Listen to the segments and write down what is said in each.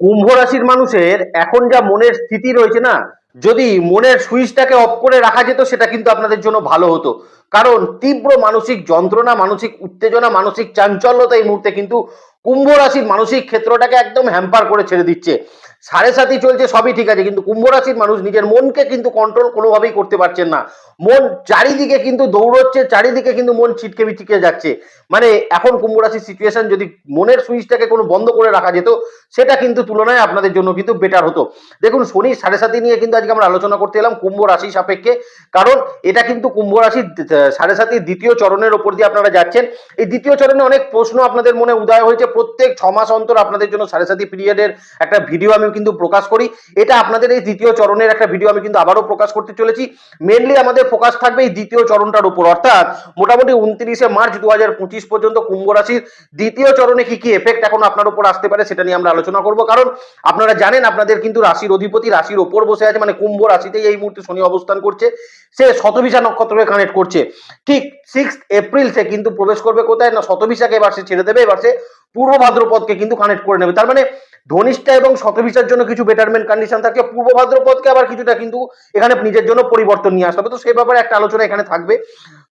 কুম্ভ রাশির মানুষের এখন যা মনের স্থিতি রয়েছে না, যদি মনের সুইচটাকে অফ করে রাখা যেত, সেটা কিন্তু আপনাদের জন্য ভালো হতো। কারণ তীব্র মানসিক যন্ত্রণা, মানসিক উত্তেজনা, মানসিক চাঞ্চল্যতা এই মুহূর্তে কিন্তু কুম্ভ রাশির মানসিক ক্ষেত্রটাকে একদম হ্যাম্পার করে ছেড়ে দিচ্ছে। সাড়ে সাথী চলছে, সবই ঠিক আছে, কিন্তু কুম্ভ রাশির মানুষ নিজের মনকে কিন্তু কন্ট্রোল কোনোভাবেই করতে পারছেন না। মন চারিদিকে কিন্তু দৌড়চ্ছে, চারিদিকে কিন্তু মন ছিটকে বিটকে যাচ্ছে। মানে এখন কুম্ভ রাশির সিচুয়েশন যদি মনের সুইচটাকে কোনো বন্ধ করে রাখা যেত, সেটা কিন্তু তুলনায় আপনাদের জন্য কিন্তু বেটার হতো। দেখুন, শনি সাড়ে সাথে নিয়ে কিন্তু আজকে আমরা আলোচনা করতে এলাম কুম্ভ রাশি সাপেক্ষে, কারণ এটা কিন্তু কুম্ভ রাশির সাড়ে সাতির দ্বিতীয় চরণের ওপর দিয়ে আপনারা যাচ্ছেন। এই দ্বিতীয় চরণে অনেক প্রশ্ন আপনাদের মনে উদয় হয়েছে। প্রত্যেক ছ মাস অন্তর আপনাদের জন্য সাড়ে সাতি পিরিয়ডের একটা ভিডিও আমি কিন্তু প্রকাশ করি। এটা আপনাদের এই দ্বিতীয় চরণের একটা ভিডিও আমি কিন্তু আবারও প্রকাশ করতে চলেছি। মেনলি আমাদের ফোকাস থাকবে এই দ্বিতীয় চরণটার উপর। অর্থাৎ মোটামুটি উনত্রিশে মার্চ দু হাজার পঁচিশ পর্যন্ত কুম্ভ রাশির দ্বিতীয় চরণে কি কি এফেক্ট এখন আপনার উপর আসতে পারে সেটা নিয়ে আমরা আলোচনা করব। কারণ আপনারা জানেন আপনাদের কিন্তু রাশির অধিপতি রাশির ওপর বসে আছে। মানে কুম্ভ রাশিতেই এই মুহূর্তে শনি অবস্থান করছে। সে শতবিশা নক্ষত্রকে কানেক্ট করছে। ঠিক সিক্স এপ্রিল সে কিন্তু প্রবেশ করবে কোথায়? না শতবিশাকে এবার সে ছেড়ে দেবে, এবার সে পূর্ব ভাদ্রপদকে কিন্তু কানেক্ট করে নেবে। তার মানে ধনিষ্ঠা এবং শতবিশার জন্য কিছু বেটারমেন্ট কন্ডিশন থাকে। পূর্ব ভাদ্রপদকে আবার কিছুটা কিন্তু এখানে নিজের জন্য পরিবর্তন নিয়ে আসতে হবে। তো সেই ব্যাপারে একটা আলোচনা এখানে থাকবে।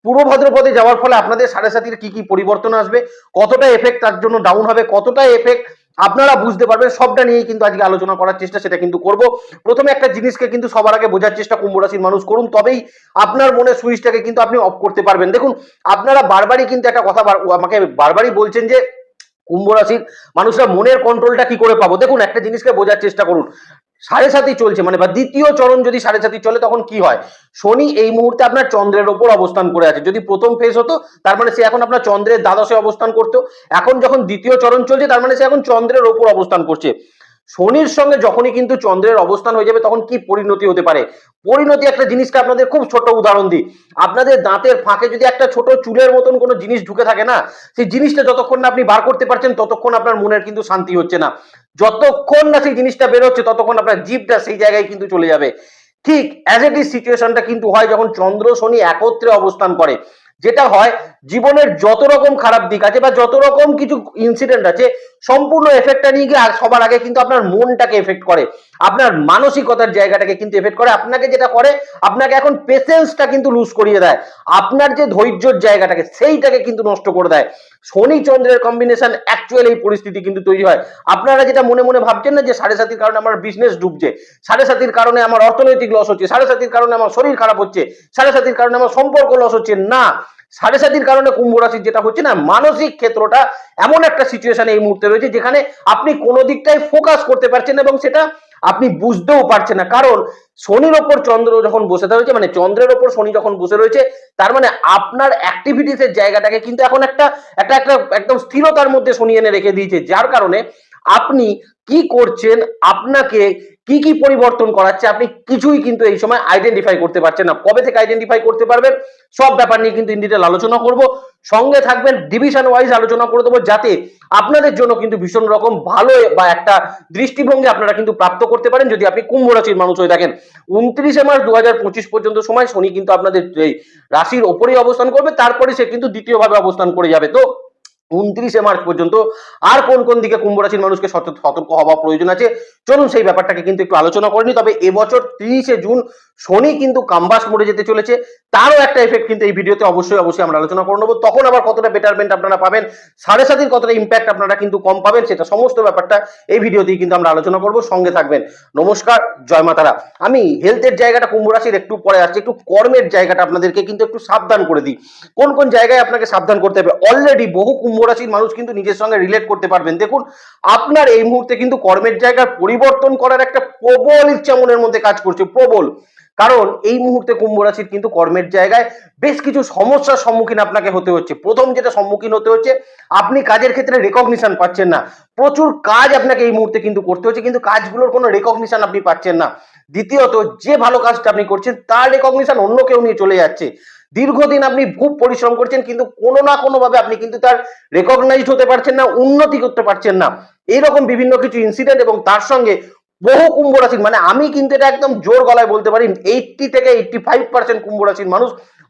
পূর্ব ভাদ্রপদে যাওয়ার ফলে আপনাদের সাড়ে সাতির কি কি পরিবর্তন আসবে? কতটা এফেক্ট তার জন্য ডাউন হবে? কতটা এফেক্ট আপনারা বুঝতে পারবেন, সবটা নিয়েই কিন্তু আজকে আলোচনা করার চেষ্টা সেটা কিন্তু করব। প্রথমে একটা জিনিসকে কিন্তু সবার আগে বোঝার চেষ্টা কুম্ভ রাশির মানুষ করুন, তবেই আপনার মনে সুইচটাকে কিন্তু আপনি অফ করতে পারবেন। দেখুন, আপনারা বারবারই কিন্তু একটা কথা আমাকে বারবারই বলছেন যে, কুম্ভ রাশির মানুষরা মনের কন্ট্রোলটা কি করে পাবো? দেখুন, একটা জিনিসকে বোঝার চেষ্টা করুন। সাড়ে সাতই চলছে মানে বা দ্বিতীয় চরণ যদি সাড়ে সাতই চলে, তখন কি হয়? শনি এই মুহূর্তে আপনার চন্দ্রের ওপর অবস্থান করে আছে। যদি প্রথম ফেজ হতো, তার মানে সে এখন আপনার চন্দ্রের দ্বাদশে অবস্থান করতো। এখন যখন দ্বিতীয় চরণ চলছে, তার মানে সে এখন চন্দ্রের ওপর অবস্থান করছে। শনির সঙ্গে যখনই কিন্তু চন্দ্রের অবস্থান হয়ে যাবে, তখন কি পরিণতি হতে পারে? পরিণতি একটা জিনিসকে আপনাদের খুব ছোট উদাহরণ দিই। আপনাদের দাঁতের ফাঁকে যদি একটা ছোট চুলের মতন কোনো জিনিস ঢুকে থাকে না, সেই জিনিসটা যতক্ষণ না আপনি বার করতে পারছেন, ততক্ষণ আপনার মনের কিন্তু শান্তি হচ্ছে না। যতক্ষণ না সেই জিনিসটা বেরোচ্ছে, ততক্ষণ আপনার জীবটা সেই জায়গায় কিন্তু চলে যাবে। ঠিক অ্যাজ এট ইজ সিচুয়েশনটা কিন্তু হয় যখন চন্দ্র শনি একত্রে অবস্থান করে। যেটা হয় জীবনের যত রকম খারাপ দিক আছে বা যত রকম কিছু ইনসিডেন্ট আছে, সম্পূর্ণ এফেক্টটা নিয়ে গিয়ে সবার আগে কিন্তু আপনার মনটাকে এফেক্ট করে। আপনার মানসিকতার জায়গাটাকে কিন্তু এফেক্ট করে। আপনাকে যেটা করে, আপনাকে এখন পেশেন্সটা কিন্তু লুজ করিয়ে দেয়। আপনার যে ধৈর্যর জায়গাটাকে, সেইটাকে কিন্তু নষ্ট করে দেয়। শনি চন্দ্রের কম্বিনেশন অ্যাকচুয়াল এই পরিস্থিতি কিন্তু তৈরি হয়। আপনারা যেটা মনে মনে ভাবছেন না যে সাড়ে সাতির কারণে আমার বিজনেস ডুবছে, সাড়ে সাতির কারণে আমার অর্থনৈতিক লস হচ্ছে, সাড়ে সাতির কারণে আমার শরীর খারাপ হচ্ছে, সাড়ে সাতির কারণে আমার সম্পর্ক লস হচ্ছে, না। সাড়ে সাতির কারণে কুম্ভ রাশির যেটা হচ্ছে না, মানসিক ক্ষেত্রটা এমন একটা সিচুয়েশন এই মুহূর্তে রয়েছে যেখানে আপনি কোনো দিকটাই ফোকাস করতে পারছেন এবং সেটা আপনি বুঝতেও পারছেন না। কারণ শনির ওপর চন্দ্র যখন বসে রয়েছে মানে চন্দ্রের ওপর শনি যখন বসে রয়েছে, তার মানে আপনার অ্যাক্টিভিটিস এর জায়গাটাকে কিন্তু এখন একটা একটা একটা, একদম স্থিরতার মধ্যে শনি এনে রেখে দিয়েছে। যার কারণে আপনি কি করছেন, আপনাকে কি কি পরিবর্তন করাচ্ছে, আপনি কিছুই কিন্তু এই সময় আইডেন্টিফাই করতে পারছেন না। কবে থেকে আইডেন্টিফাই করতে পারবেন, সব ব্যাপার নিয়ে কিন্তু ইন ডিটেল আলোচনা করব। সঙ্গে থাকবেন ডিভিশন ওয়াইজ আলোচনা করে দেবো, যাতে আপনাদের জন্য কিন্তু ভীষণ রকম ভালো বা একটা দৃষ্টিভঙ্গি আপনারা কিন্তু প্রাপ্ত করতে পারেন। যদি আপনি কুম্ভ রাশির মানুষ হয়ে থাকেন, উনত্রিশে মার্চ দু পঁচিশ পর্যন্ত সময় শনি কিন্তু আপনাদের এই রাশির ওপরেই অবস্থান করবে, তারপরে সে কিন্তু দ্বিতীয়ভাবে অবস্থান করে যাবে। তো উনত্রিশে মার্চ পর্যন্ত আর কোন কোন দিকে কুম্ভ রাশির মানুষকে সত- সতর্ক হওয়া প্রয়োজন আছে? চলুন সেই ব্যাপারটাকে কিন্তু একটু আলোচনা করেনি তবে এবছর তিরিশে জুন শনি কিন্তু কাম্বাস মোড়ে যেতে চলেছে। তারও একটা এফেক্ট কিন্তু এই ভিডিওতে অবশ্যই অবশ্যই আমরা আলোচনা করে নেব। তখন আবার কতটা বেটারমেন্ট আপনারা পাবেন, সাড়ে সাতির কতটা ইম্প্যাক্ট আপনারা কিন্তু কম পাবেন, সেটা সমস্ত ব্যাপারটা এই ভিডিওতেই কিন্তু আমরা আলোচনা করব। সঙ্গে থাকবেন। নমস্কার, জয় মাতারা। আমি হেলথের জায়গাটা কুম্ভ রাশির একটু পরে আসছে, একটু কর্মের জায়গাটা আপনাদেরকে কিন্তু একটু সাবধান করে দিই। কোন কোন জায়গায় আপনাকে সাবধান করতে হবে? অলরেডি বহু কুম্ভ রাশির মানুষ কিন্তু নিজের সঙ্গে রিলেট করতে পারবেন। দেখুন, আপনার এই মুহূর্তে কিন্তু কর্মের জায়গার পরিবর্তন করার একটা প্রবল ইচ্ছা মনের মধ্যে কাজ করছে, প্রবল। কারণ এই মুহূর্তে কুম্ভ রাশির কিন্তু কর্মের জায়গায় বেশ কিছু সমস্যার সম্মুখীন আপনাকে হতে হচ্ছে। প্রথম যেটা সম্মুখীন হতে হচ্ছে, আপনি কাজের ক্ষেত্রে রেকগনিশন পাচ্ছেন না। প্রচুর কাজ আপনাকে এই মুহূর্তে কিন্তু করতে হচ্ছে, কিন্তু কাজগুলোর কোনো রেকগনিশন আপনি পাচ্ছেন না। দ্বিতীয়ত, যে ভালো কাজটা আপনি করছেন, তার রেকগনিশন অন্য কেউ নিয়ে চলে যাচ্ছে। দীর্ঘদিন আপনি খুব পরিশ্রম করছেন, কিন্তু কোনো না কোনো ভাবে আপনি কিন্তু তার রেকগনাইজড হতে পারছেন না, উন্নতি করতে পারছেন না। এইরকম বিভিন্ন কিছু ইনসিডেন্ট এবং তার সঙ্গে বহু কুম্ভ রাশির মানে আমি কিন্তু এটা একদম জোর গলায় বলতে পারি এইটটি থেকে এইটটি ফাইভ পার্সেন্ট কুম্ভ রাশির মানুষ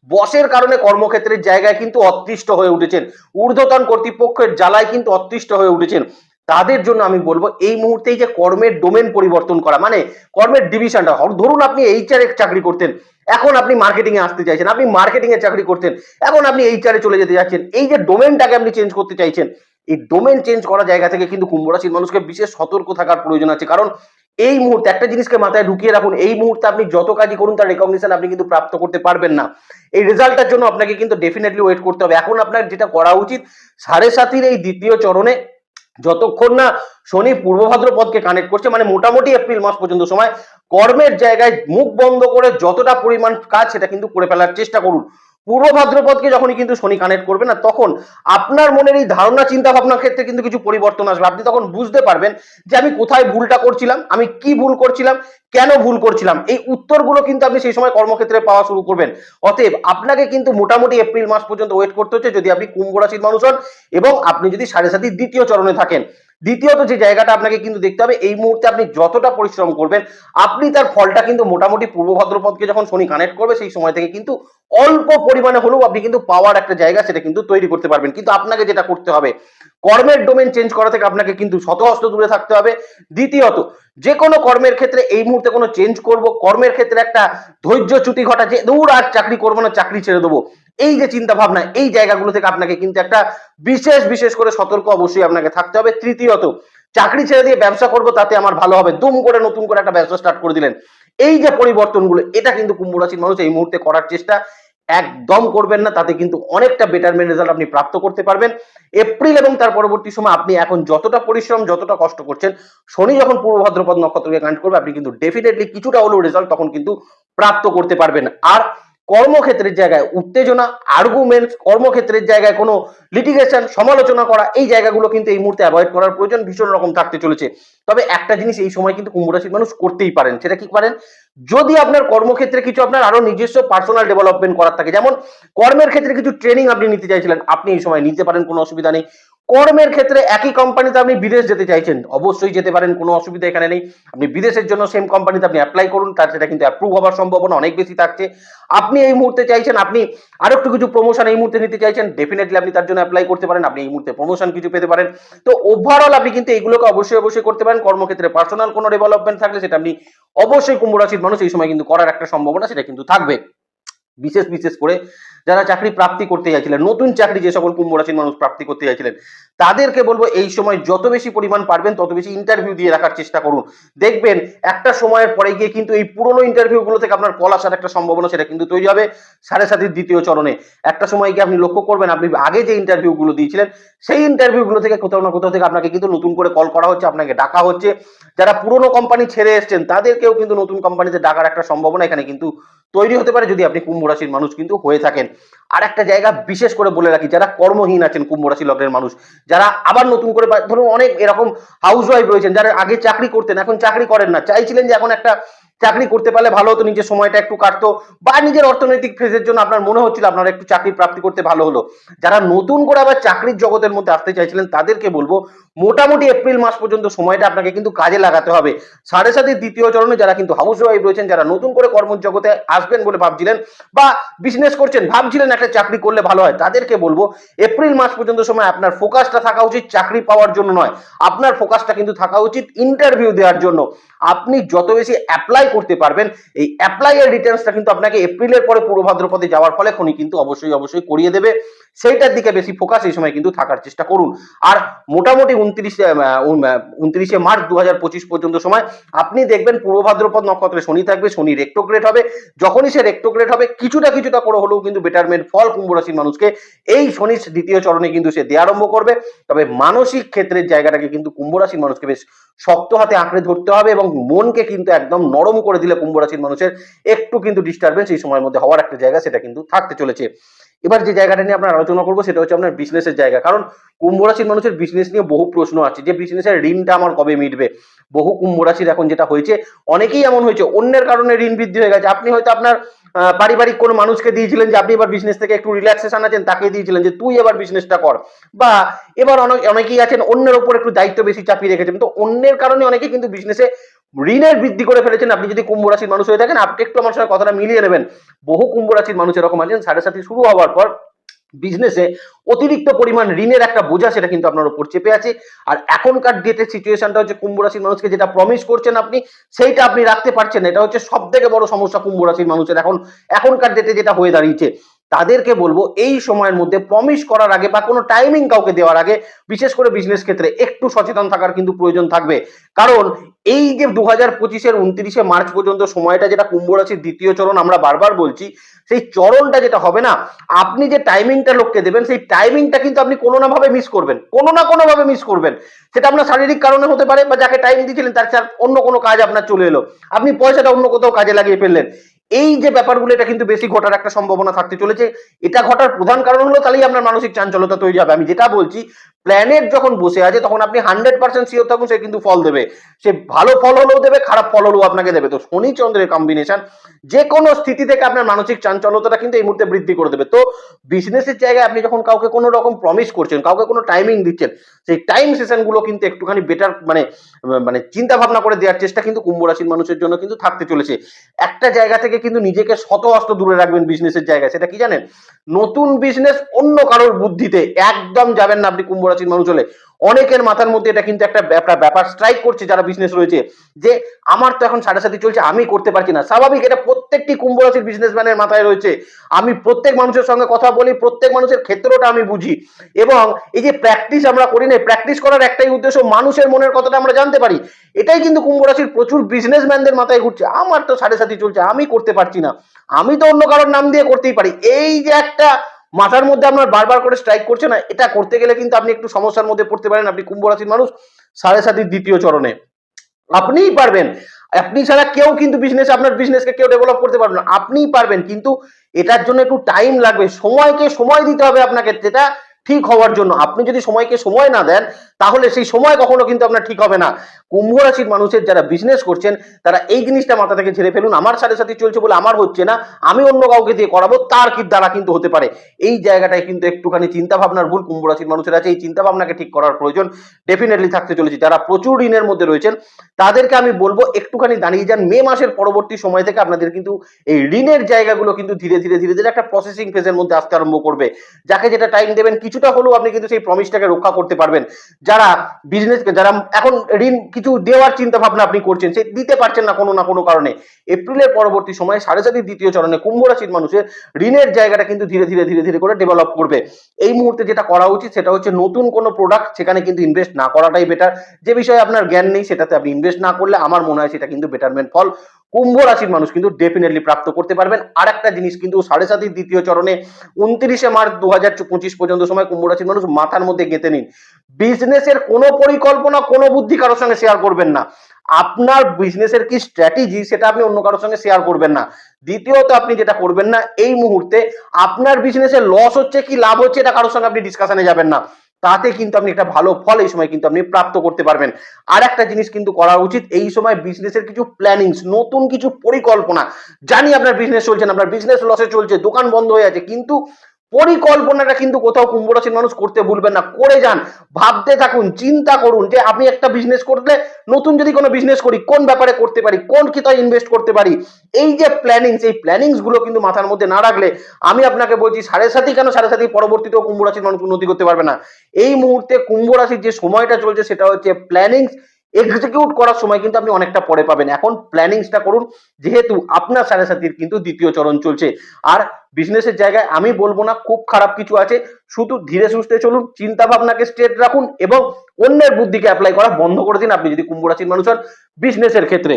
বসের কারণে কর্মক্ষেত্রের জায়গায় কিন্তু অতৃষ্ট হয়ে উঠেছেন। ঊর্ধ্বতন কর্তৃপক্ষের জ্বালায় কিন্তু অতৃষ্ট হয়ে উঠেছেন। তাদের জন্য আমি বলব, এই মুহূর্তে যে কর্মের ডোমেন পরিবর্তন করা মানে কর্মের ডিভিশনটা ধরুন আপনি এইচআর এর চাকরি করতেন, এখন আপনি মার্কেটিং এ আসতে চাইছেন, আপনি মার্কেটিং এর চাকরি করতেন, এখন আপনি এইচআর এ চলে যেতে যাচ্ছেন, এই যে ডোমেনটাকে আপনি চেঞ্জ করতে চাইছেন এই ডোমেন চেঞ্জ করা জায়গা থেকে কিন্তু কুম্ভ রাশির মানুষকে বিশেষ সতর্ক থাকার প্রয়োজন আছে। কারণ এই মুহূর্তে একটা জিনিসকে মাথায় ঢুকিয়ে রাখুন, এই মুহূর্তে আপনি যত কাজই করুন, তার রেকগনিশন আপনি কিন্তু প্রাপ্ত করতে পারবেন না। এই রেজাল্টটার জন্য আপনাকে কিন্তু ডেফিনেটলি ওয়েট করতে হবে। এখন আপনার যেটা করা উচিত, সাড়ে সাতির এই দ্বিতীয় চরণে যতক্ষণ না শনি পূর্বভাদ্র ভাদ্রপদকে কানেক্ট করছে মানে মোটামুটি এপ্রিল মাস পর্যন্ত সময়, কর্মের জায়গায় মুখ বন্ধ করে যতটা পরিমাণ কাজ সেটা কিন্তু করে ফেলার চেষ্টা করুন। পূর্ব ভাদ্রপদকে যখনই কিন্তু শনি কানেক্ট করবে না, তখন আপনার মনের এই ধারণা চিন্তা ভাবনার ক্ষেত্রে কিন্তু কিছু পরিবর্তন আসবে। আপনি তখন বুঝতে পারবেন যে আমি কোথায় ভুলটা করছিলাম, আমি কি ভুল করছিলাম, কেন ভুল করছিলাম। এই উত্তরগুলো কিন্তু আপনি সেই সময় কর্মক্ষেত্রে পাওয়া শুরু করবেন। অতএব আপনাকে কিন্তু মোটামুটি এপ্রিল মাস পর্যন্ত ওয়েট করতে হচ্ছে যদি আপনি কুম্ভ রাশির মানুষ হন এবং আপনি যদি সাড়ে সাতির দ্বিতীয় চরণে থাকেন। দ্বিতীয়ত যে জায়গাটা আপনাকে কিন্তু দেখতে হবে, এই মুহূর্তে আপনি যতটা পরিশ্রম করবেন, আপনি তার ফলটা কিন্তু মোটামুটি পূর্ব ভাদ্রপদকে যখন শনি কানেক্ট করবে, সেই সময় থেকে কিন্তু অল্প পরিমাণে হলেও আপনি কিন্তু পাওয়ার একটা জায়গা সেটা কিন্তু তৈরি করতে পারবেন। কিন্তু আপনাকে যেটা করতে হবে, কর্মের ডোমেন চেঞ্জ করা থেকে আপনাকে কিন্তু শতহস্ত দূরে থাকতে হবে। দ্বিতীয়ত যে কোনো কর্মের ক্ষেত্রে এই মুহূর্তে কোনো চেঞ্জ করব, কর্মের ক্ষেত্রে একটা ধৈর্য চ্যুতি ঘটা যে দূর আর চাকরি করব না, চাকরি ছেড়ে দেবো। এই যে চিন্তা ভাবনা এই জায়গাগুলো থেকে আপনাকে কিন্তু একটা বিশেষ বিশেষ করে সতর্ক অবশ্যই আপনাকে থাকতে হবে। তৃতীয়ত, চাকরি ছেড়ে দিয়ে ব্যবসা করব, তাতে আমার ভালো হবে। দুম করে নতুন করে একটা ব্যবসা স্টার্ট করে দিলেন। এই যে পরিবর্তনগুলো, এটা কিন্তু কুম্ভ রাশির মানুষ এই মুহূর্তে করার চেষ্টা। একদম করবেন না, তাতে কিন্তু অনেকটা বেটারমেন্ট রেজাল্ট আপনি প্রাপ্ত করতে পারবেন। এপ্রিল এবং তার পরবর্তী সময় আপনি এখন যতটা পরিশ্রম, যতটা কষ্ট করছেন, শনি যখন পূর্ব ভাদ্রপদ নক্ষত্রকে কান্ট করবে, আপনি কিন্তু ডেফিনেটলি কিছুটা হলেও রেজাল্ট তখন কিন্তু প্রাপ্ত করতে পারবেন। আর কর্মক্ষেত্রের জায়গায় উত্তেজনা আর্গুমেন্ট কর্মক্ষেত্রের জায়গায় কোনো লিটিগেশন সমালোচনা করা, এই জায়গাগুলো কিন্তু এই মুহূর্তে অ্যাভয়েড করার প্রয়োজন ভীষণ রকম থাকতে চলেছে। তবে একটা জিনিস এই সময় কিন্তু কুম্ভ রাশির মানুষ করতেই পারেন, সেটা কি পারেন? যদি আপনার কর্মক্ষেত্রে কিছু আপনার আরও নিজস্ব পার্সোনাল ডেভেলপমেন্ট করার থাকে, যেমন কর্মের ক্ষেত্রে কিছু ট্রেনিং আপনি নিতে চাইছিলেন, আপনি এই সময় নিতে পারেন, কোনো অসুবিধা নেই। কর্মের ক্ষেত্রে একই কোম্পানিতে আপনি বিদেশ যেতে চাইছেন, অবশ্যই যেতে পারেন, কোনো অসুবিধা এখানে নেই। আপনি বিদেশের জন্য সেম কোম্পানিতে আপনি অ্যাপ্লাই করুন, তার সেটা কিন্তু অ্যাপ্রুভ হওয়ার সম্ভাবনা অনেক বেশি থাকছে। আপনি এই মুহূর্তে চাইছেন, আপনি আরও একটু কিছু প্রমোশন এই মুহূর্তে নিতে চাইছেন ডেফিনেটলি আপনি তার জন্য অ্যাপ্লাই করতে পারেন, আপনি এই মুহূর্তে প্রমোশন কিছু পেতে পারেন। তো ওভারঅল আপনি কিন্তু এইগুলোকে অবশ্যই অবশ্যই করতে পারেন। কর্মক্ষেত্রে পার্সোনাল কোনো ডেভেলপমেন্ট থাকলে সেটা আপনি অবশ্যই কুম্ভ রাশির মানুষ এই সময় কিন্তু করার একটা সম্ভাবনা, সেটা কিন্তু থাকবে। বিশেষ বিশেষ করে যারা চাকরি প্রাপ্তি করতে চাইছিলেন, নতুন চাকরি যে সকল কুম্ভ রাশির মানুষ প্রাপ্তি করতে চাইছিলেন, তাদেরকে বলব এই সময় যত বেশি পরিমাণ পারবেন, তত বেশি ইন্টারভিউ দিয়ে রাখার চেষ্টা করুন। দেখবেন একটা সময়ের পরে গিয়ে কিন্তু এই পুরনো ইন্টারভিউ গুলো থেকে আপনার কল আসার একটা সম্ভাবনা সেটা কিন্তু তৈরি হবে সাড়ে সাতির দ্বিতীয় চরণে। একটা সময় গিয়ে আপনি লক্ষ্য করবেন, আপনি আগে যে ইন্টারভিউ গুলো দিয়েছিলেন, সেই ইন্টারভিউ গুলো থেকে কোথাও না কোথাও থেকে আপনাকে কিন্তু নতুন করে কল করা হচ্ছে, আপনাকে ডাকা হচ্ছে। যারা পুরনো কোম্পানি ছেড়ে এসছেন, তাদেরকেও কিন্তু নতুন কোম্পানিতে ডাকার একটা সম্ভাবনা এখানে কিন্তু তৈরি হতে পারে যদি আপনি কুম্ভ রাশির মানুষ কিন্তু হয়ে থাকেন। আর একটা জায়গা বিশেষ করে বলে রাখি, যারা কর্মহীন আছেন কুম্ভ রাশি লগ্নের মানুষ, যারা আবার নতুন করে ধরুন অনেক এরকম হাউস ওয়াইফ রয়েছেন, যারা আগে চাকরি করতেন, এখন চাকরি করেন না, চাইছিলেন যে এখন একটা চাকরি করতে পারলে ভালো হতো, নিজের সময়টা একটু কাটতো বা নিজের অর্থনৈতিক ফেজের জন্য আপনার মনে হচ্ছিল আপনার একটু চাকরি প্রাপ্তি করতে ভালো হলো। যারা নতুন করে আবার চাকরির জগতের মধ্যে আসতে চাইছিলেন, তাদেরকে বলব মোটামুটি এপ্রিল মাস পর্যন্ত সময়টা আপনাকে কিন্তু কাজে লাগাতে হবে। সাড়ে সাথে দ্বিতীয় চরণে যারা কিন্তু হাউস ওয়াইফ রয়েছেন, যারা নতুন করে কর্মজগতে আসবেন বলে ভাবছিলেন বা বিজনেস করছেন, ভাবছিলেন একটা চাকরি করলে ভালো হয়, তাদেরকে বলব এপ্রিল মাস পর্যন্ত সময় আপনার ফোকাসটা থাকা উচিত চাকরি পাওয়ার জন্য নয়। আপনার ফোকাসটা কিন্তু থাকা উচিত ইন্টারভিউ দেওয়ার জন্য। আপনি যত বেশি অ্যাপ্লাই করতে পারবেন, এই অ্যাপ্লাই এর কিন্তু আপনাকে এপ্রিলের পরে পূর্ব ভাদ্রপদে যাওয়ার ফলে খনি কিন্তু অবশ্যই অবশ্যই করিয়ে দেবে। সেইটার দিকে বেশি ফোকাস এই সময় কিন্তু থাকার চেষ্টা করুন। আর মোটামুটি উনত্রিশে উনত্রিশে মার্চ দু পর্যন্ত সময় আপনি দেখবেন পূর্ব ভাদ্রপদ নক্ষত্রে শনি থাকবে, শনি রেক্টোগ্রেড হবে। যখনই সে রেক্টোগ্রেড হবে, কিছুটা কিছুটা করে হলেও কিন্তু বেটারমেন্ট ফল, কুম্ভ রাশির মানুষকে এই শনির দ্বিতীয় চরণে কিন্তু সে দেওয়া আরম্ভ করবে। তবে মানসিক ক্ষেত্রের জায়গাটাকে কিন্তু কুম্ভ রাশির মানুষকে বেশ শক্ত হাতে আঁকড়ে ধরতে হবে এবং মনকে কিন্তু একদম নরম করে দিলে কুম্ভ রাশির মানুষের একটু কিন্তু ডিস্টারবেন্স এই সময়ের মধ্যে হওয়ার একটা জায়গা সেটা কিন্তু থাকতে চলেছে। এবার যে জায়গাটা নিয়ে আপনার আলোচনা করব সেটা হচ্ছে আপনার বিজনেসের জায়গা। কারণ কুম্ভ রাশির মানুষের বিজনেস নিয়ে বহু প্রশ্ন আছে। যে বিজনেসের ঋণটা আমার কবে মিটবে? বহু কুম্ভ রাশির এখন যেটা হয়েছে, অনেকেই এমন হয়েছে। অন্যের কারণে ঋণ বৃদ্ধি হয়ে গেছে। আপনি হয়তো আপনার পারিবারিক কোনো মানুষকে দিয়েছিলেন যে আপনি এবার বিজনেস থেকে একটু রিল্যাক্সেশন আছেন তাকে দিয়েছিলেন যে তুই এবার বিজনেসটা কর। বা এবার অনেক, অনেকেই আছেন অন্যের ওপর একটু দায়িত্ব বেশি চাপিয়ে রেখেছেন। তো অন্যের কারণে অনেকে কিন্তু বিজনেসে ঋণের বৃদ্ধি করে ফেলেছেন। আপনি যদি কুম্ভ রাশির মানুষ হয়ে থাকেন, আপনি একটু আমার সঙ্গে কথাটা মিলিয়ে নেবেন। বহু কুম্ভ রাশির মানুষ এরকম আছেন, সাড়ে সাথে শুরু হওয়ার পর বিজনেসে অতিরিক্ত পরিমাণ ঋণের একটা বোঝা সেটা কিন্তু আপনার উপর চেপে আছে। আর এখনকার ডেটের সিচুয়েশনটা হচ্ছে কুম্ভ রাশির মানুষকে যেটা প্রমিস করছেন আপনি, সেইটা আপনি রাখতে পারছেন এটা হচ্ছে সব থেকে বড় সমস্যা কুম্ভ রাশির মানুষের এখন, এখনকার ডেটে যেটা হয়ে দাঁড়িয়েছে। তাদেরকে বলব, এই সময়ের মধ্যে প্রমিস করার আগে বা কোনো টাইমিং কাউকে দেওয়ার আগে, বিশেষ করে বিজনেস ক্ষেত্রে একটু সচেতন থাকার কিন্তু প্রয়োজন থাকবে। কারণ এই যে দু হাজার পঁচিশের উনত্রিশে মার্চ পর্যন্ত সময়টা যেটা কুম্ভ রাশির দ্বিতীয় চরণ আমরা বারবার বলছি, সেই চরণটা যেটা হবে না, আপনি যে টাইমিংটা লোককে দেবেন, সেই টাইমিংটা কিন্তু আপনি কোনো না ভাবে মিস করবেন, কোনো না কোনো ভাবে মিস করবেন। সেটা আপনার শারীরিক কারণে হতে পারে বা যাকে টাইম দিয়েছিলেন তার অন্য কোনো কাজ আপনার চলে এলো। আপনি পয়সাটা অন্য কোথাও কাজে লাগিয়ে ফেললেন। এই যে ব্যাপারগুলো, এটা কিন্তু বেশি ঘটার একটা সম্ভাবনা থাকতে চলেছে। এটা ঘটার প্রধান কারণ হলো তাহলেই আপনার মানসিক চাঞ্চলতা তৈরি হবে। আমি যেটা বলছি প্ল্যানেট যখন বসে আছে, তখন আপনি হান্ড্রেড পার্সেন্ট শিওর থাকুন, সে কিন্তু ফল দেবে। সে ভালো ফল হলেও দেবে, খারাপ ফল হলেও আপনাকে দেবে। তো শনি চন্দ্রের কম্বিনেশন যে কোনো স্থিতি থেকে আপনার মানসিক চাঞ্চলতাটা কিন্তু এই মুহূর্তে বৃদ্ধি করে দেবে। তো বিজনেসের জায়গায় আপনি যখন কাউকে কোনো রকম প্রমিস করছেন, কাউকে কোনো টাইমিং দিচ্ছেন, সেই টাইম সেশনগুলো কিন্তু একটুখানি বেটার মানে মানে চিন্তা ভাবনা করে দেওয়ার চেষ্টা কিন্তু কুম্ভ রাশির মানুষের জন্য কিন্তু থাকতে চলেছে। একটা জায়গা থেকে কিন্তু নিজেকে শত অস্ত্র দূরে রাখবেন বিজনেসের জায়গায়। সেটা কি জানেন? নতুন বিজনেস অন্য কারোর বুদ্ধিতে একদম যাবেন না আপনি কুম্ভ রাশির মানুষ হলে অনেকের মাথার মধ্যে এটা কিন্তু একটা ব্যাপার ব্যাপার স্ট্রাইক করছে যারা বিজনেস রয়েছে যে আমার তো এখন সাড়ে সাথে চলছে, আমি করতে পারছি না। স্বাভাবিক এটা প্রত্যেকটি কুম্ভ রাশির বিজনেসম্যানের মাথায় রয়েছে। আমি প্রত্যেক মানুষের সঙ্গে কথা বলি, প্রত্যেক মানুষের ক্ষেত্রটা আমি বুঝি। এবং এই যে প্র্যাকটিস আমরা করি না প্র্যাকটিস করার একটাই উদ্দেশ্য মানুষের মনের কথাটা আমরা জানতে পারি। এটাই কিন্তু কুম্ভ রাশির প্রচুর বিজনেসম্যানদের মাথায় ঘুরছে। আমার তো সাড়ে সাথে চলছে, আমি করতে পারছি না। আমি তো অন্য কারোর নাম দিয়ে করতেই পারি। এই যে একটা মাথার মধ্যে আপনার বারবার করে স্ট্রাইক করছে না, এটা করতে গেলে কিন্তু আপনি একটু সমস্যার মধ্যে পড়তে পারেন। আপনি কুম্ভ রাশির মানুষ, সাড়ে সাতির দ্বিতীয় চরণে। আপনিই পারবেন। আপনি ছাড়া কেউ কিন্তু বিজনেস আপনার বিজনেসকে কেউ ডেভেলপ করতে পারবে না। আপনিই পারবেন, কিন্তু এটার জন্য একটু টাইম লাগবে। সময়কে সময় দিতে হবে আপনাকে, যেটা ঠিক হওয়ার জন্য। আপনি যদি সময়কে সময় না দেন তাহলে সেই সময় কখনো কিন্তু আপনার ঠিক হবে না। কুম্ভ রাশির মানুষের যারা বিজনেস করছেন, তারা এই জিনিসটা মাথা থেকে ঝেড়ে ফেলুন, আমার সাথে সাথে চলছে বলে আমার হচ্ছে না, আমি অন্য কাউকে দিয়ে করাবো, তার কি দ্বারা কিন্তু হতে পারে? এই জায়গাটায় কিন্তু একটুখানি চিন্তা ভাবনার ভুল কুম্ভ রাশির মানুষের আছে, এই চিন্তা ভাবনাকে ঠিক করার প্রয়োজন ডেফিনেটলি থাকতে চলেছে। যারা প্রচুর ঋণের মধ্যে রয়েছেন, তাদেরকে আমি বলব একটুখানি দাঁড়িয়ে যান। মে মাসের পরবর্তী সময় থেকে আপনাদের কিন্তু এই ঋণের জায়গাগুলো কিন্তু ধীরে ধীরে ধীরে ধীরে একটা প্রসেসিং ফেজের মধ্যে আসতে আরম্ভ করবে। যাকে যেটা টাইম দেবেন, কিছুটা হলেও আপনি কিন্তু সেই প্রমিসটাকে রক্ষা করতে পারবেন। যারা বিজনেস যারা এখন ঋণ, কিছু দেওয়ার চিন্তা ভাবনা আপনি করছেন, সে দিতে পারছেন না কোনো না কোনো কারণে। এপ্রিলের পরবর্তী সময়ে সাড়ে সাতির দ্বিতীয় চরণে কুম্ভ রাশির মানুষের ঋণের জায়গাটা কিন্তু ধীরে ধীরে ধীরে ধীরে করে ডেভেলপ করবে। এই মুহূর্তে যেটা করা উচিত, সেটা হচ্ছে নতুন কোনো প্রোডাক্ট সেখানে কিন্তু ইনভেস্ট না করাটাই বেটার যে বিষয়ে আপনার জ্ঞান নেই, সেটাতে আপনি ইনভেস্ট না করলে আমার মনে হয় সেটা কিন্তু বেটারমেন্ট ফল কুম্ভ রাশির মানুষ কিন্তু ডেফিনেটলি প্রাপ্ত করতে পারবেন। আর একটা জিনিস কিন্তু সাড়ে সাতির দ্বিতীয় চরণে উনত্রিশে মার্চ দু পঁচিশ পর্যন্ত সময় কুম্ভ রাশির মানুষ মাথার মধ্যে গেঁথে নিন। বিজনেসের কোনো পরিকল্পনা, কোনো বুদ্ধি কারোর সঙ্গে শেয়ার করবেন না। আপনার বিজনেসের কি স্ট্র্যাটেজি সেটা আপনি অন্য কারোর সঙ্গে শেয়ার করবেন না। দ্বিতীয়ত আপনি যেটা করবেন না, এই মুহূর্তে আপনার বিজনেসে লস হচ্ছে কি, লাভ হচ্ছে, এটা কারোর সঙ্গে আপনি ডিসকাশনে যাবেন না। তাতে কিন্তু আপনি একটা ভালো ফল এই সময় কিন্তু আপনি প্রাপ্ত করতে পারবেন। আর একটা জিনিস কিন্তু করা উচিত, এই সময় বিজনেসের কিছু প্ল্যানিংস নতুন কিছু পরিকল্পনা। জানি আপনার বিজনেস চলছে না, আপনার বিজনেস লসে চলছে, দোকান বন্ধ হয়ে আছে, কিন্তু পরিকল্পনাটা কিন্তু কোথাও কুম্ভ রাশির মানুষ করতে ভুলবেন না। করে যান, ভাবতে থাকুন, চিন্তা করুন যে আপনি একটা বিজনেস করলে নতুন যদি কোনো বিজনেস করি, কোন ব্যাপারে করতে পারি, কোন কিতায় ইনভেস্ট করতে পারি? এই যে প্ল্যানিংস এই প্ল্যানিংসগুলো কিন্তু মাথার মধ্যে না রাখলে আমি আপনাকে বলছি, সাড়ে সাথী কেন সাড়ে সাথী পরবর্তীতেও কুম্ভ রাশির মানুষ উন্নতি করতে পারবে না? এই মুহূর্তে কুম্ভ রাশির যে সময়টা চলছে, সেটা হচ্ছে প্ল্যানিংস এক্সিকিউট করার সময় কিন্তু আপনি অনেকটা পরে পাবেন। এখন প্ল্যানিংসটা করুন, যেহেতু আপনার সাড়ে কিন্তু দ্বিতীয় চরণ চলছে। আর বিজনেসের জায়গায় আমি বলব না, খুব খারাপ কিছু আছে। শুধু ধীরে সুস্থে চলুন চিন্তা ভাবনাকে স্ট্রেট রাখুন এবং অন্যের বুদ্ধিকে অ্যাপ্লাই করা বন্ধ করে দিন। আপনি যদি কুম্ভ রাশির মানুষ হন বিজনেসের ক্ষেত্রে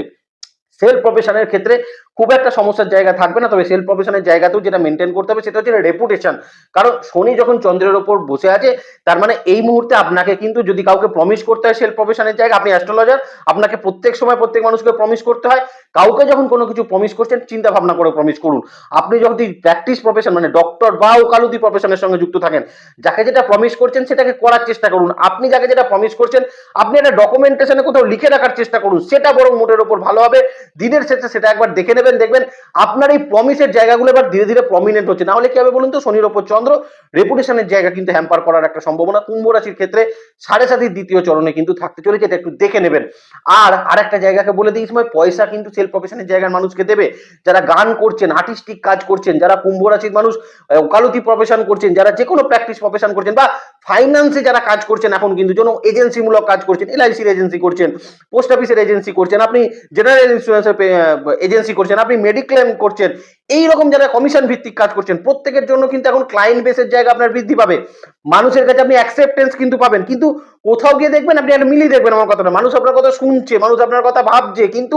সেলফ প্রফেশনের ক্ষেত্রে খুব একটা সমস্যার জায়গা থাকবে না, তবে সেলফ প্রফেশনের জায়গাতেও যেটা মেনটেন করতে হবে, সেটা হচ্ছে রেপুটেশন কারণ শনি যখন চন্দ্রের ওপর বসে আছে, তার মানে এই মুহূর্তে আপনাকে কিন্তু যদি কাউকে প্রমিস করতে হয় সেলফ প্রফেশনের জায়গা আপনি অ্যাস্ট্রোলজার আপনাকে প্রত্যেক সময় প্রত্যেক মানুষকে প্রমিস করতে হয়। কাউকে যখন কোনো কিছু প্রমিস করছেন, চিন্তা ভাবনা করে প্রমিস করুন। আপনি যদি প্র্যাকটিস প্রফেশন মানে ডক্টর বা ওকালতি প্রফেশনের সঙ্গে যুক্ত থাকেন, যাকে যেটা প্রমিস করছেন, সেটাকে করার চেষ্টা করুন। আপনি যাকে যেটা প্রমিস করছেন, আপনি একটা ডকুমেন্টেশনে কোথাও লিখে রাখার চেষ্টা করুন। সেটা বরং মোটের ওপর ভালো হবে। দিনের শেষে সেটা একবার দেখে নেবেন দেবেন দেখবেন আপনার এই প্রমিসের জায়গাগুলো এবার ধীরে ধীরে প্রমিনেন্ট হচ্ছে। না হলে কি হবে বলুন তো, শনির ওপর চন্দ্র রেপুটেশনের জায়গা কিন্তু হ্যাম্পার করার একটা সম্ভাবনা। কুম্ভ রাশির ক্ষেত্রে সাড়ে সাতির দ্বিতীয় চরণে কিন্তু থাকতে চলেছে, এটা একটু দেখে নেবেন। আর আরেকটা জায়গাকে বলে দিই সময় পয়সা কিন্তু সেল প্রফেশনের জায়গার মানুষকে দেবে। যারা গান করছেন আর্টিস্টিক কাজ করছেন, যারা কুম্ভ রাশির মানুষ ওকালতি প্রফেশন করছেন, যারা যে কোনো প্র্যাকটিস প্রফেশন করছেন বা ফাইন্যান্সে যারা কাজ করছেন, এখন কিন্তু যেন এজেন্সিমূলক কাজ করছেন এলআইসির এজেন্সি করছেন পোস্ট অফিসের এজেন্সি করছেন, আপনি জেনারেল ইন্স্যুরেন্সের এজেন্সি করছেন, আপনি মেডিক্লেম করছেন এই রকম যারা কমিশন ভিত্তিক কাজ করছেন, প্রত্যেকের জন্য কিন্তু এখন ক্লায়েন্ট বেসের জায়গা আপনার বৃদ্ধি পাবে। মানুষের কাছে আপনি অ্যাকসেপ্টেন্স কিন্তু পাবেন, কিন্তু কোথাও গিয়ে দেখবেন আপনি একটা মিলিয়ে দেখবেন আমার কথাটা, মানুষ আপনার কথা শুনছে, মানুষ আপনার কথা ভাবছে, কিন্তু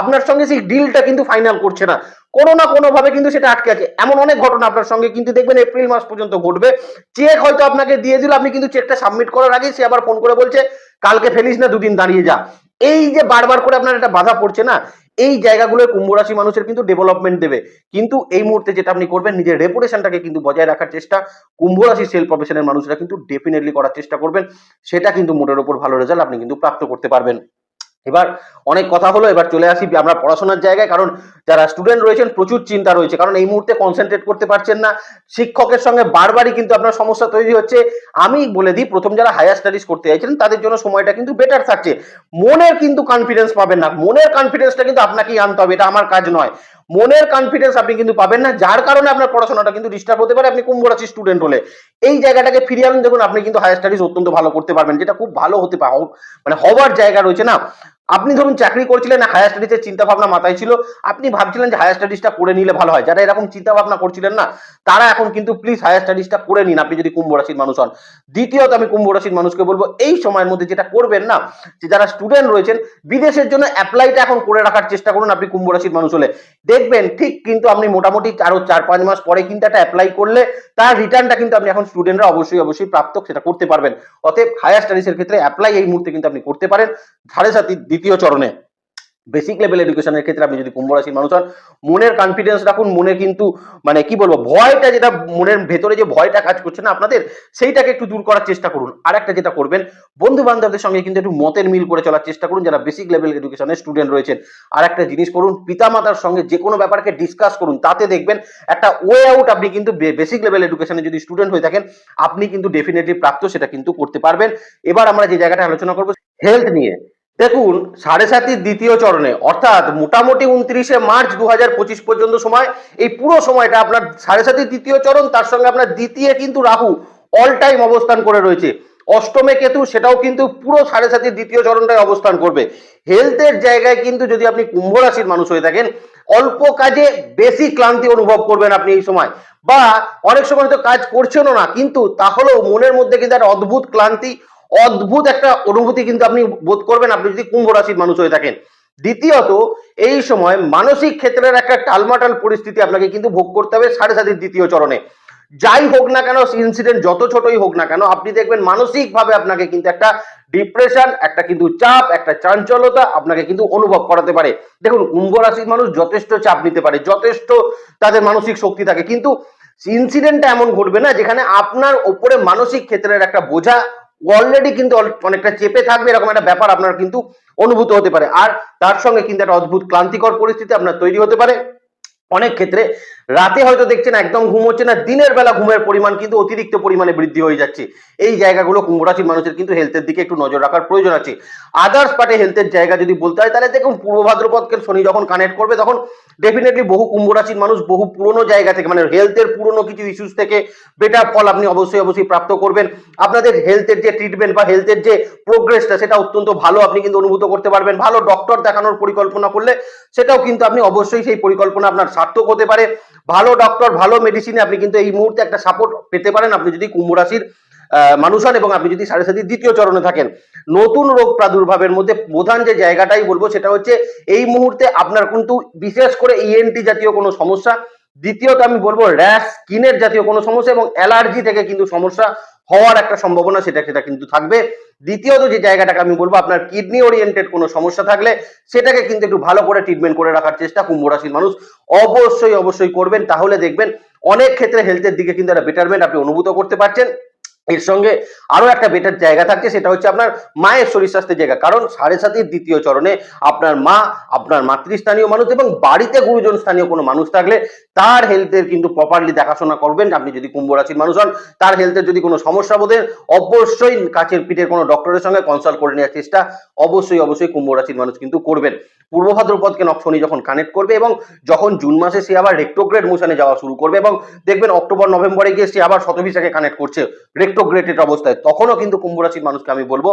আপনার সঙ্গে সেই ডিলটা কিন্তু ফাইনাল করছে না। কোনো না কোনোভাবে কিন্তু সেটা আটকে আছে। এমন অনেক ঘটনা আপনার সঙ্গে কিন্তু দেখবেন এপ্রিল মাস পর্যন্ত ঘটবে। চেক হয়তো আপনাকে দিয়ে দিল, আপনি কিন্তু চেকটা সাবমিট করার আগে সে আবার ফোন করে বলছে, কালকে ফেলিস না, দুদিন দাঁড়িয়ে যা। এই যে বারবার করে আপনার একটা বাধা পড়ছে না, এই জায়গাগুলোয় কুম্ভ রাশি মানুষের কিন্তু ডেভেলপমেন্ট দেবে। কিন্তু এই মুহূর্তে যেটা আপনি করবেন, নিজের রেপুটেশনটাকে কিন্তু বজায় রাখার চেষ্টা, কুম্ভ রাশি সেল প্রফেশনের মানুষরা কিন্তু ডেফিনেটলি করার চেষ্টা করবেন। সেটা কিন্তু মোটের উপর ভালো রেজাল্ট আপনি কিন্তু প্রাপ্ত করতে পারবেন। এবার অনেক কথা হলো, এবার চলে আসি আমরা পড়াশোনার জায়গায়, কারণ যারা স্টুডেন্ট রয়েছেন প্রচুর চিন্তা রয়েছে, কারণ এই মুহূর্তে কনসেন্ট্রেট করতে পারছেন না। শিক্ষকের সঙ্গে বারবারই কিন্তু আপনার সমস্যা তৈরি হচ্ছে। আমি বলে দিই, প্রথম যারা হায়ার স্টাডিজ করতে চাইছেন, তাদের জন্য সময়টা কিন্তু বেটার থাকছে। মনের কিন্তু কনফিডেন্স পাবেন না। মনের কনফিডেন্সটা কিন্তু আপনাকেই আনতে হবে, এটা আমার কাজ নয়। মনের কনফিডেন্স আপনি কিন্তু পাবেন না, যার কারণে আপনার পড়াশোনাটা কিন্তু ডিস্টার্ব হতে পারে। আপনি কুম্ভ রাশি স্টুডেন্ট হলে। এই জায়গাটাকে ফিরিয়ে আনুন। দেখুন, আপনি কিন্তু হায়ার স্টাডিজ অত্যন্ত ভালো করতে পারবেন, যেটা খুব ভালো হতে মানে হওয়ার জায়গা রয়েছে না। আপনি ধরুন চাকরি করছিলেন, না হায়ার স্টাডিজের চিন্তা ভাবনা মাথায় ছিল, আপনি ভাবছিলেন যে হায়ার স্টাডিজটা করে নিলে ভালো হয়। যারা এরকম চিন্তা ভাবনা করছিলেন না, তারা এখন কিন্তু প্লিজ হায়ার স্টাডিজটা করে নিন, আপনি যদি কুম্ভ রাশির মানুষ হন। দ্বিতীয়ত আমি কুম্ভ রাশির মানুষকে বলব, এই সময়ের মধ্যে যেটা করবেন না, যে যারা স্টুডেন্ট রয়েছেন, বিদেশের জন্য অ্যাপ্লাইটা এখন করে রাখার চেষ্টা করুন, আপনি কুম্ভ রাশির মানুষ হলে। দেখবেন ঠিক কিন্তু আপনি মোটামুটি আরও চার পাঁচ মাস পরে কিন্তু একটা অ্যাপ্লাই করলে, তার রিটার্নটা কিন্তু আপনি এখন স্টুডেন্টরা অবশ্যই অবশ্যই প্রাপ্ত সেটা করতে পারবেন। অতএব হায়ার স্টাডিজের ক্ষেত্রে অ্যাপ্লাই এই মুহূর্তে কিন্তু আপনি করতে পারেন। সাড়ে সাতির দ্বিতীয় চরণে। বেসিক লেভেল এডুকেশনের ক্ষেত্রে আপনি যদি কুম্ভ রাশির মানুষ হন, মনের কনফিডেন্স রাখুন, মনে কিন্তু মানে কি বলব, ভয়টা যেটা, মনের ভেতরে যে ভয়টা কাজ করছে না আপনাদের, সেইটাকে একটু দূর করার চেষ্টা করুন। আর একটা যেটা করবেন বন্ধু বান্ধবদের সঙ্গে কিন্তু একটু মতের মিল করে চলার চেষ্টা করুন, যারা বেসিক লেভেল এডুকেশনের স্টুডেন্ট রয়েছেন। আর একটা জিনিস করুন, পিতামাতার সঙ্গে যে কোনো ব্যাপারকে ডিসকাস করুন, তাতে দেখবেন একটা ওয়ে আউট আপনি কিন্তু বেসিক লেভেল এডুকেশনে যদি স্টুডেন্ট হয়ে থাকেন, আপনি কিন্তু ডেফিনেটলি প্রাপ্ত সেটা কিন্তু করতে পারবেন। এবার আমরা যে জায়গাটা আলোচনা করব হেলথ নিয়ে। দেখুন, সাড়ে সাতির দ্বিতীয় চরণে, অর্থাৎ মোটামুটি উনত্রিশে মার্চ দু পঁচিশ পর্যন্ত সময়, এই পুরো সময়টা আপনার সাড়ে সাতির দ্বিতীয় চরণ, তার সঙ্গে আপনার দ্বিতীয় কিন্তু রাহু অল টাইম অবস্থান করে রয়েছে। অষ্টমে কেতু, সেটাও কিন্তু পুরো সাড়ে সাতির দ্বিতীয় চরণটায় অবস্থান করবে। হেলথের জায়গায় কিন্তু যদি আপনি কুম্ভ রাশির মানুষ হয়ে থাকেন, অল্প কাজে বেশি ক্লান্তি অনুভব করবেন আপনি এই সময়। বা অনেক সময় তো কাজ করছেনও না, কিন্তু তাহলেও মনের মধ্যে কিন্তু একটা অদ্ভুত ক্লান্তি অদ্ভুত একটা অনুভূতি কিন্তু আপনি বোধ করবেন আপনি যদি কুম্ভ রাশির মানুষ হয়ে থাকেন। দ্বিতীয়ত, এই সময় মানসিক ক্ষেত্রের একটা টালমাটাল পরিস্থিতি আপনাকে কিন্তু ভোগ করতে হবে সাড়ে সাতির দ্বিতীয় চরণে। যাই হোক না কেন ইনসিডেন্ট যত ছোটই হোক না কেন, আপনি দেখবেন মানসিক ভাবে আপনাকে কিন্তু একটা ডিপ্রেশন একটা কিন্তু চাপ, একটা চাঞ্চলতা আপনাকে কিন্তু অনুভব করাতে পারে। দেখুন, কুম্ভ রাশির মানুষ যথেষ্ট চাপ নিতে পারে, যথেষ্ট তাদের মানসিক শক্তি থাকে। কিন্তু ইনসিডেন্টটা এমন ঘটবে না, যেখানে আপনার ওপরে মানসিক ক্ষেত্রের একটা বোঝা অলরেডি কিন্তু অনেকটা চেপে থাকবে, এরকম একটা ব্যাপার আপনার কিন্তু অনুভূত হতে পারে। আর তার সঙ্গে কিন্তু একটা অদ্ভুত ক্লান্তিকর পরিস্থিতি আপনার তৈরি হতে পারে। অনেক ক্ষেত্রে রাতে হয়তো দেখছেন একদম ঘুম হচ্ছে না, দিনের বেলা ঘুমের পরিমাণ কিন্তু অতিরিক্ত পরিমাণে বৃদ্ধি হয়ে যাচ্ছে। এই জায়গাগুলো কুম্ভ রাশির মানুষের কিন্তু হেলথের দিকে একটু নজর রাখার প্রয়োজন আছে। আদার্স পার্টে হেলথের জায়গা যদি বলতে হয়, তাহলে দেখুন পূর্ব ভাদ্রপদকে শনি যখন কানেক্ট করবে, তখন ডেফিনেটলি বহু কুম্ভ রাশির মানুষ বহু পুরনো জায়গা থেকে মানে হেলথের পুরনো কিছু ইস্যুস থেকে বেটার ফল আপনি অবশ্যই অবশ্যই প্রাপ্ত করবেন। আপনাদের হেলথের যে ট্রিটমেন্ট বা হেলথের যে প্রোগ্রেসটা সেটা অত্যন্ত ভালো আপনি কিন্তু অনুভূত করতে পারবেন। ভালো ডক্টর দেখানোর পরিকল্পনা করলে, সেটাও কিন্তু আপনি অবশ্যই সেই পরিকল্পনা আপনার সার্থক হতে পারে। ভালো ডক্টর ভালো মেডিসিনে আপনি কিন্তু এই মুহূর্তে একটা সাপোর্ট পেতে পারেন। আপনি যদি কুম্ভ রাশির মানুষ হন এবং আপনি যদি সাড়ে সাতির দ্বিতীয় চরণে থাকেন, নতুন রোগ প্রাদুর্ভাবের মধ্যে প্রধান যে জায়গাটাই বলব সেটা হচ্ছে এই মুহূর্তে আপনার কিন্তু বিশেষ করে ইএনটি জাতীয় কোনো সমস্যা দ্বিতীয়ত আমি বলব র্যাশ স্কিনের জাতীয় কোনো সমস্যা এবং অ্যালার্জি থেকে কিন্তু সমস্যা হওয়ার একটা সম্ভাবনা সেটা সেটা কিন্তু থাকবে। দ্বিতীয়ত যে জায়গাটাকে আমি বলব, আপনার কিডনি ওরিয়েন্টেড কোনো সমস্যা থাকলে সেটাকে কিন্তু একটু ভালো করে ট্রিটমেন্ট করে রাখার চেষ্টা কুম্ভ রাশির মানুষ অবশ্যই অবশ্যই করবেন। তাহলে দেখবেন অনেক ক্ষেত্রে হেলথের দিকে কিন্তু একটা বেটারমেন্ট আপনি অনুভূত করতে পারছেন। এর সঙ্গে আরও একটা বেটার জায়গা থাকছে, সেটা হচ্ছে আপনার মায়ের শরীর স্বাস্থ্যের জায়গা। কারণ সাড়ে সাতির দ্বিতীয় চরণে আপনার মা, আপনার মাতৃস্থানীয় মানুষ এবং বাড়িতে গুরুজন স্থানীয় কোনো মানুষ থাকলে তার হেলথের কিন্তু প্রপারলি দেখাশোনা করবেন। আপনি যদি কুম্ভ রাশির মানুষ হন, তার হেলথের যদি কোনো সমস্যা বোধেন অবশ্যই কাছের পিঠের কোনো ডক্টরের সঙ্গে কনসাল্ট করে নেওয়ার চেষ্টা অবশ্যই অবশ্যই কুম্ভ রাশির মানুষ কিন্তু করবেন। পূর্ব ভাদ্রপদকে নক শনি যখন কানেক্ট করবে এবং যখন জুন মাসে সে আবার রেক্টোগ্রেড মোশনে যাওয়া শুরু করবে এবং দেখবেন অক্টোবর, নভেম্বরে গিয়ে সে আবার শতভিসাকে কানেক্ট করছে। রেক্টোগ্রেটেড অবস্থায়, তখনও কিন্তু কুম্ভ রাশির মানুষকে আমি বলব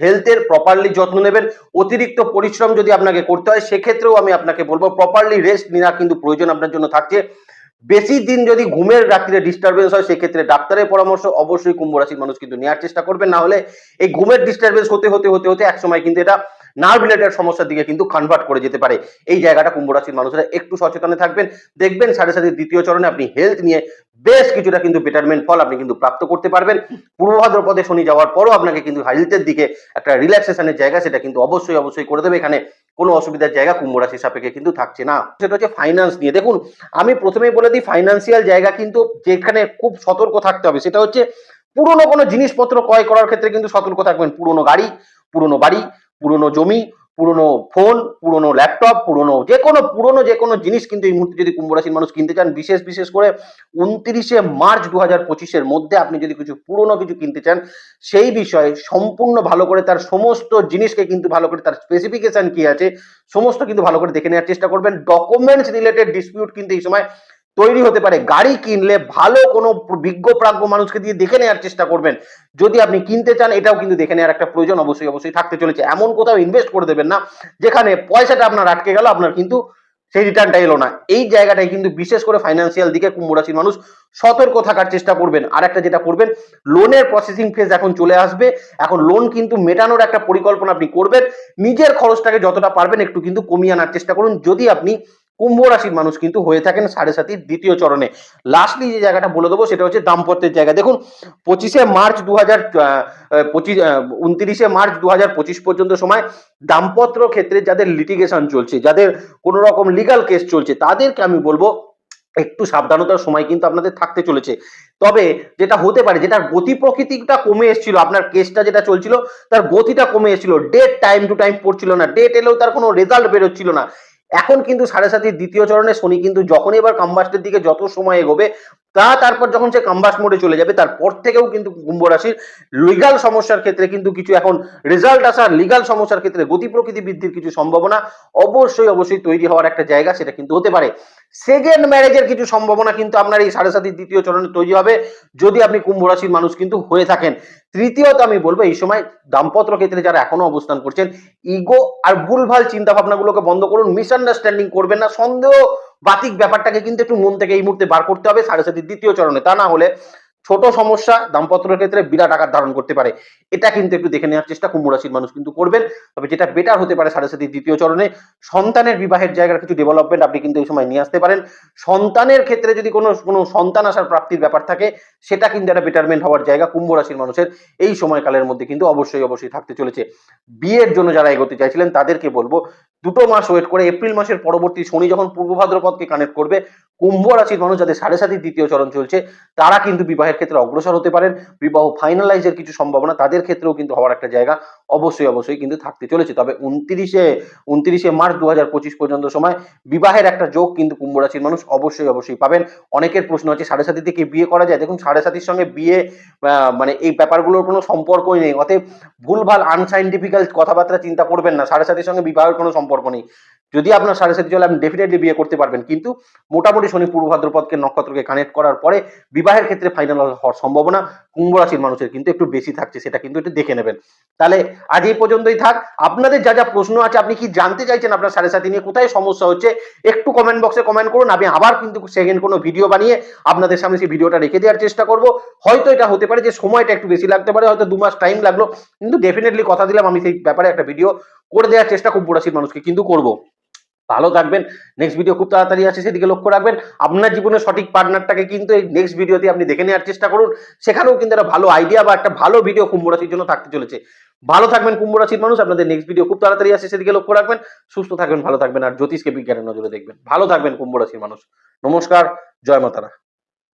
হেলথের প্রপারলি যত্ন নেবেন, অতিরিক্ত পরিশ্রম যদি আপনাকে করতে হয়, সেক্ষেত্রেও আমি আপনাকে বলব প্রপারলি রেস্ট নেওয়া কিন্তু প্রয়োজন আপনার জন্য থাকছে। বেশি দিন যদি ঘুমের রাত্রিরে ডিস্টারবেন্স হয়, সেক্ষেত্রে ডাক্তারের পরামর্শ অবশ্যই কুম্ভ রাশির মানুষ কিন্তু নেওয়ার চেষ্টা করবেন। না হলে এই ঘুমের ডিস্টারবেন্স হতে হতে হতে হতে একসময় কিন্তু এটা নার্ভ রিলেটেড সমস্যার দিকে কিন্তু কনভার্ট করে যেতে পারে। এই জায়গাটা কুম্ভ রাশির মানুষরা একটু সচেতনে থাকবেন। দেখবেন সাড়ে সাথে দ্বিতীয় চরণে আপনি হেলথ নিয়ে বেশ কিছুটা কিন্তু বেটারমেন্ট ফল আপনি কিন্তু প্রাপ্ত করতে পারবেন। পূর্ব ভাদ্রপদে শনি যাওয়ার পরও আপনাকে কিন্তু হেলথের দিকে একটা রিল্যাক্সেশনের জায়গা সেটা কিন্তু অবশ্যই অবশ্যই করে দেবে। এখানে কোনো অসুবিধার জায়গা কুম্ভ রাশির সাপেক্ষে কিন্তু থাকছে না। সেটা হচ্ছে ফাইন্যান্স নিয়ে। দেখুন, আমি প্রথমেই বলে দিই ফাইন্যান্সিয়াল জায়গা কিন্তু যেখানে খুব সতর্ক থাকতে হবে, সেটা হচ্ছে পুরনো কোনো জিনিসপত্র ক্রয় করার ক্ষেত্রে কিন্তু সতর্ক থাকবেন। পুরনো গাড়ি, পুরনো বাড়ি পুরনো জমি, পুরনো ফোন পুরনো ল্যাপটপ পুরনো যে কোনো পুরনো যে কোনো জিনিস কিন্তু এই মুহূর্তে যদি কুম্ভ রাশির মানুষ কিনতে চান, বিশেষ বিশেষ করে উনত্রিশে মার্চ দু হাজার পঁচিশের মধ্যে আপনি যদি কিছু পুরনো কিছু কিনতে চান, সেই বিষয়ে সম্পূর্ণ ভালো করে তার সমস্ত জিনিসকে কিন্তু ভালো করে তার স্পেসিফিকেশন কি আছে, সমস্ত কিন্তু ভালো করে দেখে নেওয়ার চেষ্টা করবেন। ডকুমেন্টস রিলেটেড ডিসপিউট কিন্তু এই সময় তৈরি হতে পারে। গাড়ি কিনলে ভালো কোনো বিজ্ঞ প্রাজ্ঞ মানুষকে দিয়ে দেখে নেওয়ার চেষ্টা করবেন। যদি আপনি কিনতে চান, এটাও কিন্তু দেখে নেওয়ার একটা প্রয়োজন অবশ্যই অবশ্যই থাকতে চলেছে। এমন কোথাও ইনভেস্ট করে দেবেন না, যেখানে পয়সাটা আপনার আটকে গেল, আপনার কিন্তু সেই রিটার্নটা এলো না। এই জায়গাটায় কিন্তু বিশেষ করে ফাইন্যান্সিয়াল দিকে কুম্ভ রাশির মানুষ সতর্ক থাকার চেষ্টা করবেন। আর একটা যেটা করবেন লোনের প্রসেসিং ফেজ এখন চলে আসবে। এখন লোন কিন্তু মেটানোর একটা পরিকল্পনা আপনি করবেন। নিজের খরচটাকে যতটা পারবেন একটু কিন্তু কমিয়ে আনার চেষ্টা করুন। যদি আপনি কুম্ভ রাশির মানুষ কিন্তু হয়ে থাকেন সাড়ে সাতির দ্বিতীয় চরণে। লাস্টলি যে জায়গাটা বলে দেবো সেটা হচ্ছে দাম্পত্যের জায়গা। দেখুন, পঁচিশে মার্চ দু হাজার পঁচিশ উনত্রিশে মার্চ দু হাজার পঁচিশ পর্যন্ত সময় দাম্পত্য ক্ষেত্রে যাদের লিটিগেশন চলছে, যাদের কোনো রকম লিগাল কেস চলছে, তাদেরকে আমি বলব একটু সাবধানতার সময় কিন্তু আপনাদের থাকতে চলেছে। তবে যেটা হতে পারে, যেটার গতি প্রকৃতিটা কমে এসেছিল, আপনার কেসটা যেটা চলছিল, তার গতিটা কমে এসেছিল ডেট টাইম টু টাইম পড়ছিল না ডেট এলেও তার কোনো রেজাল্ট বেরোচ্ছিল না। এখন কিন্তু সাড়ে সাতির দ্বিতীয় চরণে শনি কিন্তু যখনই এবার কাম্বাস্টের দিকে যত সময় এগোবে তা তারপর যখন সে কাম্বাস মোডে চলে যাবে, তারপর থেকেও কিন্তু কুম্ভ রাশির লিগাল সমস্যার ক্ষেত্রে কিন্তু কিছু এখন রেজাল্ট আসার লিগাল সমস্যার ক্ষেত্রে গতি প্রকৃতি বৃদ্ধির কিছু সম্ভাবনা অবশ্যই অবশ্যই তৈরি হওয়ার একটা জায়গা সেটা কিন্তু হতে পারে। সেকেন্ড ম্যারেজের কিছু সম্ভাবনা কিন্তু আপনার এই সাড়ে সাতির দ্বিতীয় চরণে তৈরি হবে, যদি আপনি কুম্ভ রাশির মানুষ কিন্তু হয়ে থাকেন। তৃতীয়ত আমি বলব, এই সময় দাম্পত্য ক্ষেত্রে যারা এখনও অবস্থান করছেন ইগো আর ভুলভাল চিন্তা ভাবনাগুলোকে বন্ধ করুন মিসআন্ডারস্ট্যান্ডিং করবেন না, সন্দেহ বাতিক ব্যাপারটাকে কিন্তু একটু মন থেকে এই মুহূর্তে বার করতে হবে সাড়ে সাতির দ্বিতীয় চরণে। তা না হলে ছোট সমস্যা, দাম্পত্যের ক্ষেত্রে বিরাট আকার ধারণ করতে পারে। এটা কিন্তু একটু দেখে নেওয়ার চেষ্টা কুম্ভ রাশির মানুষ কিন্তু করবেন। তবে যেটা বেটার হতে পারে সাড়ে সাতির দ্বিতীয় চরণে, সন্তানের বিবাহের জায়গার কিছু ডেভেলপমেন্ট আপনি কিন্তু এই সময় নিয়ে আসতে পারেন। সন্তানের ক্ষেত্রে যদি কোনো কোনো সন্তান আসার প্রাপ্তির ব্যাপার থাকে, সেটা কিন্তু একটা বেটারমেন্ট হওয়ার জায়গা কুম্ভ রাশির মানুষের এই সময়কালের মধ্যে কিন্তু অবশ্যই অবশ্যই থাকতে চলেছে। বিয়ের জন্য যারা এগোতে চাইছিলেন, তাদেরকে বলব দুটো মাস ওয়েট করে এপ্রিল মাসের পরবর্তী শনি যখন পূর্ব ভাদ্রপদকে কানেক্ট করবে, কুম্ভ রাশির মানুষ যাদের সাড়ে সাতির দ্বিতীয় চরণ চলছে, তারা কিন্তু বিবাহের ক্ষেত্রে অগ্রসর হতে পারেন। বিবাহ ফাইনালাইজের কিছু সম্ভাবনা তাদের ক্ষেত্রেও কিন্তু হওয়ার একটা জায়গা অবশ্যই অবশ্যই কিন্তু থাকতে চলেছে। তবে উনত্রিশে উনত্রিশে মার্চ দু হাজার পঁচিশ পর্যন্ত সময় বিবাহের একটা যোগ কিন্তু কুম্ভ রাশির মানুষ অবশ্যই অবশ্যই পাবেন। অনেকের প্রশ্ন আছে, সাড়ে সাতি থেকে বিয়ে করা যায়? দেখুন, সাড়ে সাতির সঙ্গে বিয়ে মানে এই ব্যাপারগুলোর কোনো সম্পর্কই নেই। অতএব ভুলভাল আনসাইন্টিফিক্যাল কথাবার্তা চিন্তা করবেন না। সাড়ে সাতির সঙ্গে বিবাহের কোনো নেই। যদি আপনার সাড়ে সাতি চলে আপনি ডেফিনেটলি বিয়ে করতে পারবেন, কিন্তু মোটামুটি শনি পূর্ব ভাদ্রপদকে নক্ষত্রকে কানেক্ট করার পরে বিবাহের ক্ষেত্রে ফাইনাল হওয়ার সম্ভাবনা কুম্ভ রাশির মানুষের কিন্তু একটু বেশি থাকছে, সেটা কিন্তু একটু দেখে নেবেন। তাহলে আজ এই পর্যন্তই থাক। আপনাদের যা যা প্রশ্ন আছে, আপনি কি জানতে চাইছেন আপনার সাড়ে সাতি নিয়ে, কোথায় সমস্যা হচ্ছে, একটু কমেন্ট বক্সে কমেন্ট করুন। আমি আবার কিন্তু সেকেন্ড কোনো ভিডিও বানিয়ে আপনাদের সামনে সেই ভিডিওটা রেখে দেওয়ার চেষ্টা করব। হয়তো এটা হতে পারে যে সময়টা একটু বেশি লাগতে পারে, হয়তো দু মাস টাইম লাগল, কিন্তু ডেফিনেটলি কথা দিলাম আমি সেই ব্যাপারে একটা ভিডিও করে দেওয়ার চেষ্টা কুম্ভ রাশির মানুষকে, কিন্তু করব। ভালো থাকবেন নেক্সট ভিডিও খুব তাড়াতাড়ি আছে সেদিকে লক্ষ্য রাখবেন। আপনার জীবনের সঠিক পার্টনারটাকে কিন্তু এই নেক্সট ভিডিওতে আপনি দেখে নেওয়ার চেষ্টা করুন। সেখানেও কিন্তু একটা ভালো আইডিয়া বা একটা ভালো ভিডিও কুম্ভ রাশির জন্য থাকতে চলেছে। ভালো থাকবেন কুম্ভ রাশির মানুষ, আপনাদের নেক্সট ভিডিও খুব তাড়াতাড়ি আসে সেদিকে লক্ষ্য রাখবেন। সুস্থ থাকবেন, ভালো থাকবেন, আর জ্যোতিষকে বিজ্ঞানের নজরে দেখবেন। ভালো থাকবেন কুম্ভ রাশির মানুষ। নমস্কার, জয় মাতারা।